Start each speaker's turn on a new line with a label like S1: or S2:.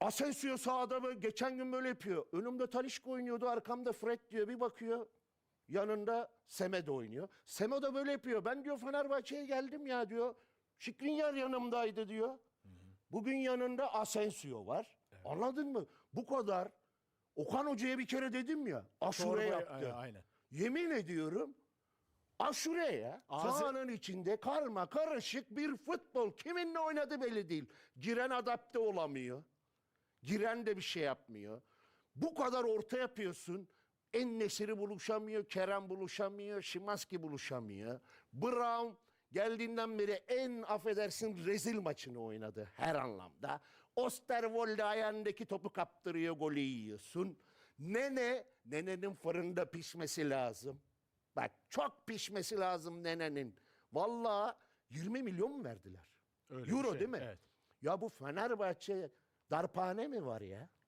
S1: Asensio sağda mı? Geçen gün böyle yapıyor. Önümde Talişka oynuyordu. Arkamda Fred diyor. Bir bakıyor. Yanında Semedo oynuyor. Semedo böyle yapıyor. Ben diyor Fenerbahçe'ye geldim ya diyor. Şikrinyar yanımdaydı diyor. Bugün yanında Asensio var. Anladın mı? Bu kadar. Okan Hoca'ya bir kere dedim ya. Aşure
S2: Torba-
S1: yaptı.
S2: Aynen.
S1: Yemin ediyorum aşure ya.
S2: Ağzı-
S1: Sahanın içinde karma karışık bir futbol. Kiminle oynadı belli değil. Giren adapte olamıyor. Giren de bir şey yapmıyor. Bu kadar orta yapıyorsun. En Nesiri buluşamıyor, Kerem buluşamıyor, Şimanski buluşamıyor. Brown geldiğinden beri en affedersin rezil maçını oynadı her anlamda. Osterwolde ayağındaki topu kaptırıyor, golü yiyorsun. Nene, nenenin fırında pişmesi lazım. Bak çok pişmesi lazım nenenin. Vallahi 20 milyon mu verdiler?
S2: Öyle
S1: Euro
S2: şey,
S1: değil mi?
S2: evet.
S1: Ya bu Fenerbahçe darphane mi var ya?